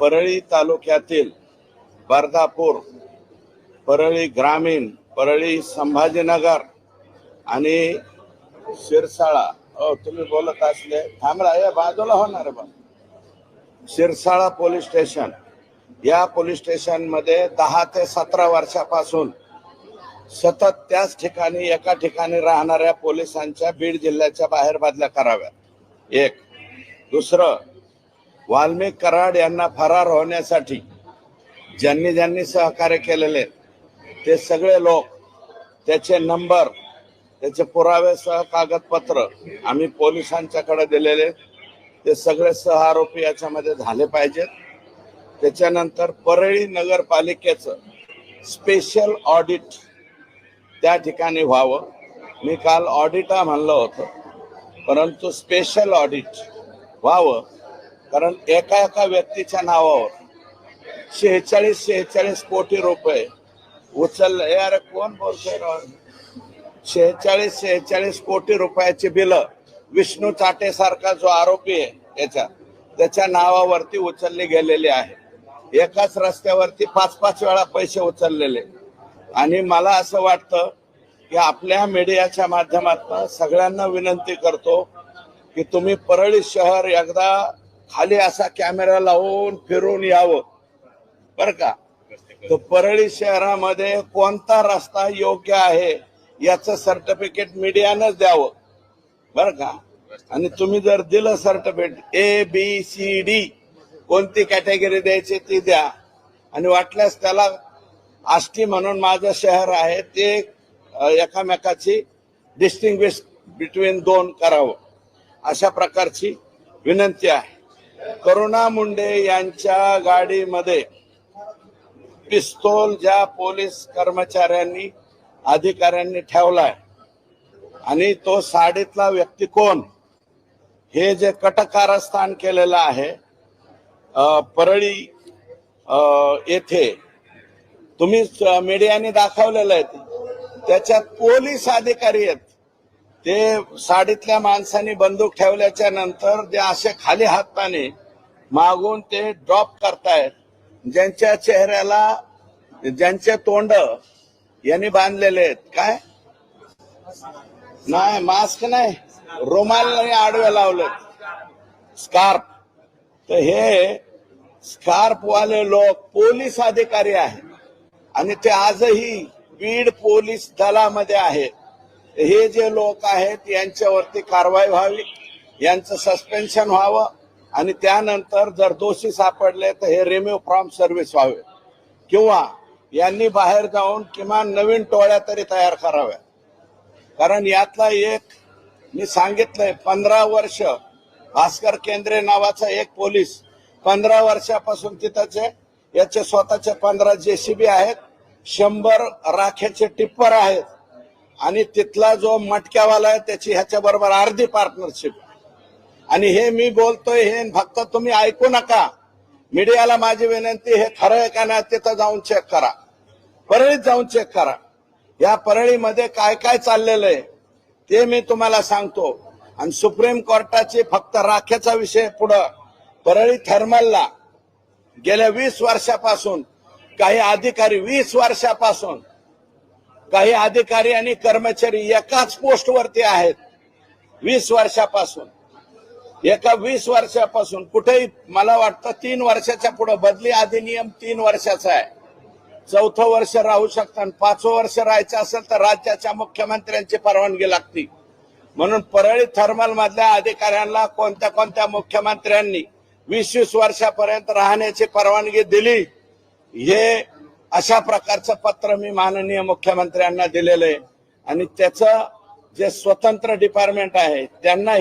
परळी तालुक्यातील बर्दापूर परळी ग्रामीण परळी संभाजीनगर आणि शिरसाळा. हो तुम्ही बोलत असले थांबला या बाजूला होणार बा शिरसाळा पोलीस स्टेशन. या पोलीस स्टेशनमध्ये दहा ते सतरा वर्षापासून सतत त्याच ठिकाणी एका ठिकाणी राहणाऱ्या पोलिसांच्या बीड जिल्ह्याच्या बाहेर बदल्या कराव्यात. एक. दुसरं वाल्मिक कराड यांना फरार होण्यासाठी ज्यांनी ज्यांनी सहकार्य केलेले ते सगळे लोक त्याचे नंबर त्याचे पुरावेसह कागदपत्र आम्ही पोलिसांच्याकडे दिलेले ते सगळे सह आरोपी याच्यामध्ये झाले पाहिजेत. त्याच्यानंतर परळी नगरपालिकेचं स्पेशल ऑडिट त्या ठिकाणी व्हावं. मी काल ऑडिटा म्हणलं होतं परंतु स्पेशल ऑडिट व्हावं कारण एका एका व्यक्तीच्या नावावर शेहेचाळीस शेहेचाळीस कोटी रुपये उचलले यार कोण बोलतोय शेहेचाळीस शेहेचाळीस कोटी रुपयाची बिलं विष्णू चाटे सारखा जो आरोपी आहे याच्या त्याच्या नावावरती उचलली गेलेली आहे. एकाच रस्त्यावरती पाच पाच वेळा पैसे उचललेले. आणि मला असं वाटतं की आपल्या मीडियाच्या माध्यमातून सगळ्यांना विनंती करतो की तुम्ही परळी शहर एकदा खाली असा कॅमेरा लावून फिरून यावं. बर का? तर परळी शहरामध्ये कोणता रस्ता योग्य आहे याचं सर्टिफिकेट मीडियानं द्यावं. बर का? आणि तुम्ही जर दिलं certificate A B C D कोणती कॅटेगरी द्यायची ती द्या. आणि वाटल्यास त्याला आष्टी म्हणून माझं शहर आहे ते एकामेकाची डिस्टिंग्विश बिटवीन दोन करावं. अशा प्रकारची विनंती आहे. करुणा मुंडे यांच्या गाडीमध्ये पिस्तोल ज्या पोलीस कर्मचाऱ्यांनी अधिकाऱ्यांनी ठेवलाय. आणि तो साडीतला व्यक्ती कोण? हे जे कटकारस्थान केलेलं आहे परळी येथे. तुम्ही मीडियाने दाखवलेलं आहे. त्याच्यात पोलीस अधिकारी आहेत. ते साडीतल्या माणसांनी बंदूक ठेवल्याच्या नंतर जे असे खाली हाताने मागून ते ड्रॉप करतायत. ज्यांच्या चेहऱ्याला ज्यांचे तोंड यांनी बांधलेले आहेत. काय? नाही मास्क नाही. रुमाल आडवे लावले स्कार्फ तर हे स्कार्फ वाले लोक पोलीस अधिकारी आहेत. आणि ते आजही बीड पोलीस दलामध्ये आहेत. हे जे लोक आहेत यांच्यावरती कारवाई व्हावी यांचं सस्पेन्शन व्हावं आणि त्यानंतर जर दोषी सापडले तर हे रिम्यू फ्रॉम सर्व्हिस व्हावे. किंवा यांनी बाहेर जाऊन किमान नवीन टोळ्या तरी तयार कराव्या. कारण यातला एक मी सांगितलंय पंधरा वर्ष भास्कर केंद्रे नावाचा एक पोलीस पंधरा वर्षापासून तिथंचे याचे स्वतःचे पंधरा जेसीबी आहेत. शंभर राख्याचे टिप्पर आहेत. आणि तिथला जो मटक्यावाला आहे त्याची ह्याच्या बरोबर अर्धी पार्टनरशिप आणि हे मी बोलतोय हे फक्त तुम्ही ऐकू नका. मीडियाला माझी विनंती हे खरं आहे का नाही तिथं जाऊन चेक करा. परळीत जाऊन चेक करा. या परळीमध्ये काय काय चाललेलं आहे ते मी तुम्हाला सांगतो. आणि सुप्रीम कोर्टाची फक्त राखेचा विषय पुढं. परळी थर्मलला गेल्या वीस वर्षापासून काही अधिकारी वीस वर्षापासून काही अधिकारी आणि कर्मचारी एकाच पोस्टवरती आहेत. वीस वर्षापासून. एका वीस वर्षापासून कुठेही मला वाटतं तीन वर्षाच्या पुढे बदली अधिनियम तीन वर्षाचा आहे. चौथं वर्ष राहू शकतं आणि पाचवं वर्ष राहायचं असेल तर राज्याच्या मुख्यमंत्र्यांची परवानगी लागती. म्हणून परळी थर्मल मधल्या अधिकाऱ्यांना कोणत्या कोणत्या मुख्यमंत्र्यांनी वीस वीस वर्षापर्यंत राहण्याची परवानगी दिली हे अशा प्रकारचं पत्र मी माननीय मुख्यमंत्र्यांना दिलेलं आहे. आणि त्याचं जे स्वतंत्र डिपार्टमेंट आहे त्यांनाही